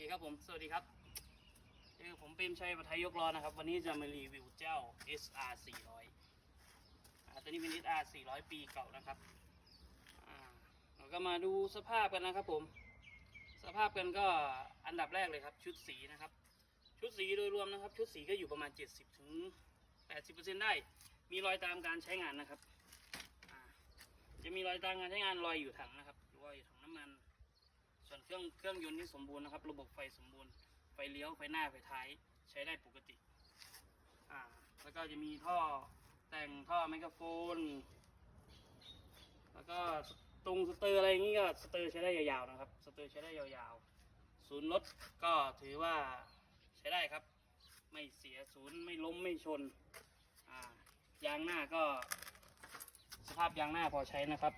คครับผม สวัสดีครับคือผมเปรมชัยประทายยกล้อนะครับ วันนี้จะมารีวิวเจ้า SR 400อ่าตัวนี้เป็น SR 400 ปีเก่านะครับเราก็มาดูสภาพกันนะครับผม สภาพกันก็อันดับแรกเลยครับ ชุดสีนะครับ ชุดสีโดยรวมนะครับ ชุดสีก็อยู่ประมาณ 70ถึง80%ได้ มีรอยตามการใช้งานนะครับ จะมีรอยตามการใช้งานรอยอยู่ถังนะครับรอยอยู่ถังน้ำมัน ส่วนเครื่องเครื่องยนต์ที่สมบูรณ์นะครับ ระบบไฟสมบูรณ์ ไฟเลี้ยว ไฟหน้า ไฟท้าย ใช้ได้ปกติ อ่า แล้วก็จะมีท่อแต่งท่อไมโครโฟน แล้วก็ตรงสเตอร์อะไรอย่างนี้ก็สเตอร์ใช้ได้ยาวๆนะครับ สเตอร์ใช้ได้ยาวๆ ศูนย์รถก็ถือว่าใช้ได้ครับ ไม่เสียศูนย์ไม่ล้มไม่ชน อ่ายางหน้าก็สภาพยางหน้าพอใช้นะครับ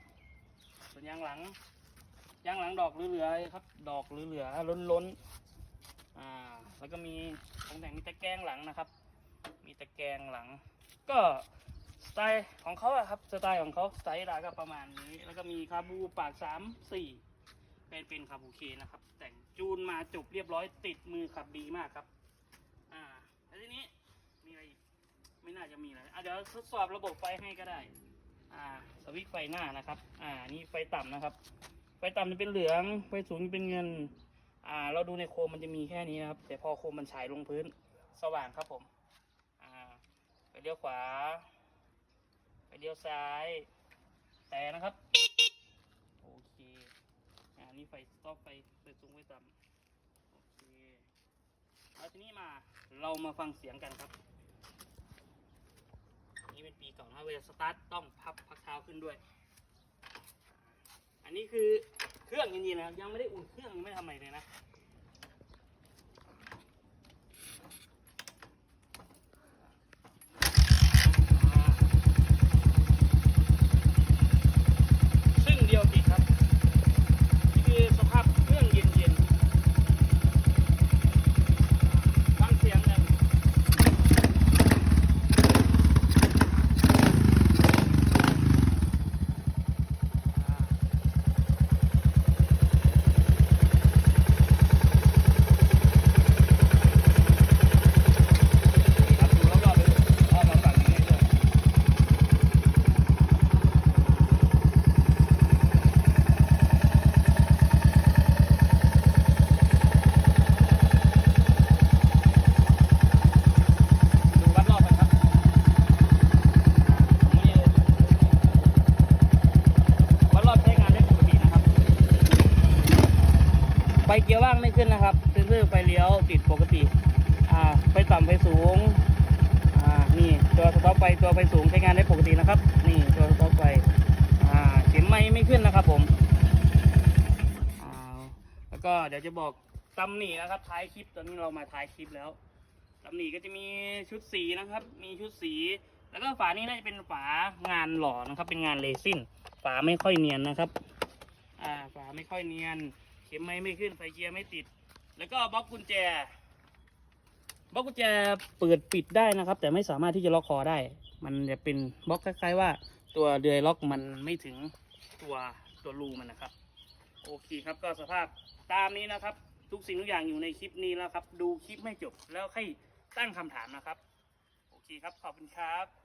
ส่วนยางหลัง ยางหลังดอกเหลือๆครับ ดอกเหลือๆล้นๆอ่า แล้วก็มีของแต่งมีตะแกรงหลังนะครับ มีตะแกรงหลัง ก็สไตล์ของเขาอะครับสไตล์ของเขาสไตล์ดาก็ประมาณนี้ แล้วก็มีคาบูปากสามสี่เป็นเป็นคาบูเคนะครับ แต่งจูนมาจบเรียบร้อยติดมือขับดีมากครับ อ่าแล้วทีนี้มีอะไรอีกไม่น่าจะมีอะไรอะเดี๋ยวทดสอบระบบไฟให้ก็ได้ อ่า สวิตช์ไฟหน้านะครับ อ่า นี่ไฟต่ำนะครับ ไฟต่ำจะเป็นเหลือง ไฟสูงจะเป็นเงิน อ่า เราดูในโคมมันจะมีแค่นี้นะครับ แต่พอโคมมันฉายลงพื้นสว่างครับผม อ่า ไปเลี้ยวขวา ไปเลี้ยวซ้าย แต่นะครับ โอเค อ่า นี่ไฟสต็อปไฟไฟสูงไฟต่ำโอเคแล้วทีนี้มา เรามาฟังเสียงกันครับ นี่เป็นปีเก่านะเวลาสตาร์ทต้องพับพักเท้าขึ้นด้วย อันนี้คือ รื่องจริงๆนะครับยังไม่ได้อุ่นเครื่องยังไม่ทำอะไรเลยนะ ซึ่งเดียวติดครับ นี่คือสภาพเครื่องเย็นๆฟังเสียงกัน ครับดูรอบๆเลยอ้อมมาฝั่งนี้ด้วยดูวัดรอบกันครับนี่วัดรอบใช้งานได้ปกตินะครับ ไฟ เกียร์ว่างไม่ขึ้นนะครับ เซ็นเซอร์ไฟเลี้ยวติดปกติ อ่า ไฟต่ำไฟสูง อ่า นี่ตัวสต็อปไฟตัวไฟสูงใช้งานได้ปกตินะครับ นี่ตัวสต็อปไฟ อ่า เข็มไม้ไม่ขึ้นนะครับผม อ่า แล้วก็เดี๋ยวจะบอกตำหนินะครับ ท้ายคลิปตอนนี้เรามาท้ายคลิปแล้วตำหนิก็จะมีชุดสีนะครับ มีชุดสี แล้วก็ฝานี้น่าจะเป็นฝางานหล่อนะครับ เป็นงานเลซินฝาไม่ค่อยเนียนนะครับ อ่า ฝาไม่ค่อยเนียน ข็มไม้ไม่ขึ้นไฟเกียร์ไม่ติด แล้วก็บล็อกกุญแจบล็อกกุญแจเปิดปิดได้นะครับ แต่ไม่สามารถที่จะล็อกคอได้ มันจะเป็นบล็อกคล้ายๆว่า ตัวเดือยล็อกมันไม่ถึงตัวตัวรูมันนะครับ โอเคครับก็สภาพตามนี้นะครับ ทุกสิ่งทุกอย่างอยู่ในคลิปนี้แล้วครับ ดูคลิปไม่จบแล้วค่อยตั้งคำถามนะครับ โอเคครับขอบคุณครับ